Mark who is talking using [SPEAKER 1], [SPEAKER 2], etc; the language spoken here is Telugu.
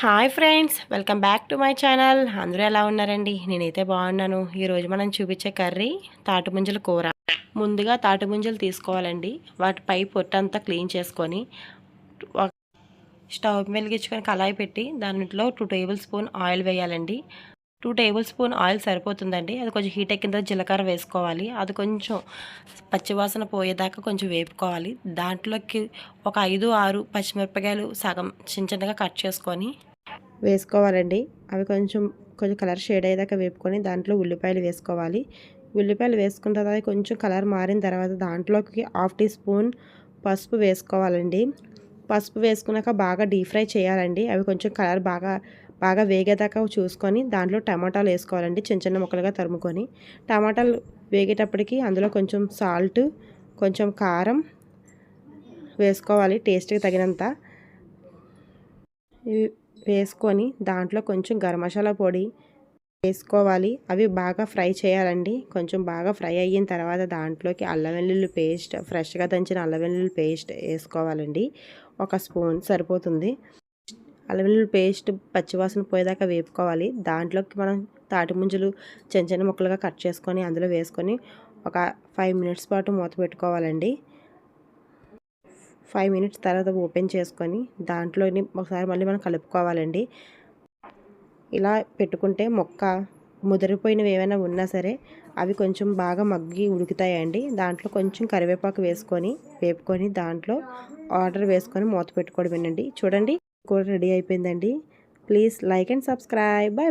[SPEAKER 1] Hi friends welcome back to my channel. అందరూ ఎలా ఉన్నారండి? నేనైతే బాగున్నాను. ఈరోజు మనం చూపించే కర్రీ తాటిముంజల కూర. ముందుగా తాటిముంజలు తీసుకోవాలండి. వాటి పై పొట్టంతా క్లీన్ చేసుకొని స్టవ్ వెలిగించుకొని కళాయి పెట్టి దాంట్లో టూ టేబుల్ స్పూన్ ఆయిల్ వేయాలండి. టూ టేబుల్ స్పూన్ ఆయిల్ సరిపోతుందండి. అది కొంచెం హీట్ ఎక్కిన తర్వాత జీలకర్ర వేసుకోవాలి. అది కొంచెం పచ్చివాసన పోయేదాకా కొంచెం వేపుకోవాలి. దాంట్లోకి ఒక ఐదు ఆరు పచ్చిమిరపకాయలు సగం చిన్న చిన్నగా కట్ చేసుకొని వేసుకోవాలండి. అవి కొంచెం కొంచెం కలర్ షేడ్ అయ్యేదాకా వేపుకొని దాంట్లో ఉల్లిపాయలు వేసుకోవాలి. ఉల్లిపాయలు వేసుకున్న తర్వాత కొంచెం కలర్ మారిన తర్వాత దాంట్లోకి హాఫ్ టీ స్పూన్ పసుపు వేసుకోవాలండి. పసుపు వేసుకున్నాక బాగా డీప్ ఫ్రై చేయాలండి. అవి కొంచెం కలర్ బాగా బాగా వేగేదాకా చూసుకొని దాంట్లో టమాటాలు వేసుకోవాలండి చిన్న చిన్న ముక్కలుగా తరుముకొని. టమాటాలు వేగేటప్పటికి అందులో కొంచెం సాల్ట్ కొంచెం కారం వేసుకోవాలి టేస్ట్కి తగినంత. వేసుకొని దాంట్లో కొంచెం గరం మసాలా పొడి వేసుకోవాలి. అవి బాగా ఫ్రై చేయాలండి. కొంచెం బాగా ఫ్రై అయిన తర్వాత దాంట్లోకి అల్లం వెల్లుల్లి పేస్ట్ ఫ్రెష్గా దంచిన అల్లం వెల్లుల్లి పేస్ట్ వేసుకోవాలండి. ఒక స్పూన్ సరిపోతుంది. అల్లం వెల్లుల్లి పేస్ట్ పచ్చివాసన పోయేదాకా వేపుకోవాలి. దాంట్లోకి మనం తాటి ముంజలు చిన్న చిన్న ముక్కలుగా కట్ చేసుకొని అందులో వేసుకొని ఒక ఫైవ్ మినిట్స్ పాటు మూత పెట్టుకోవాలండి. ఫైవ్ మినిట్స్ తర్వాత ఓపెన్ చేసుకొని దాంట్లోని ఒకసారి మళ్ళీ మనం కలుపుకోవాలండి. ఇలా పెట్టుకుంటే మొక్క ముదిరిపోయినవి ఏమైనా ఉన్నా సరే అవి కొంచెం బాగా మగ్గి ఉడుకుతాయండి. దాంట్లో కొంచెం కరివేపాకు వేసుకొని వేపుకొని దాంట్లో ఆర్డర్ వేసుకొని మూత పెట్టుకోవడం చూడండి కూడా రెడీ అయిపోయిందండి. Please like and subscribe. Bye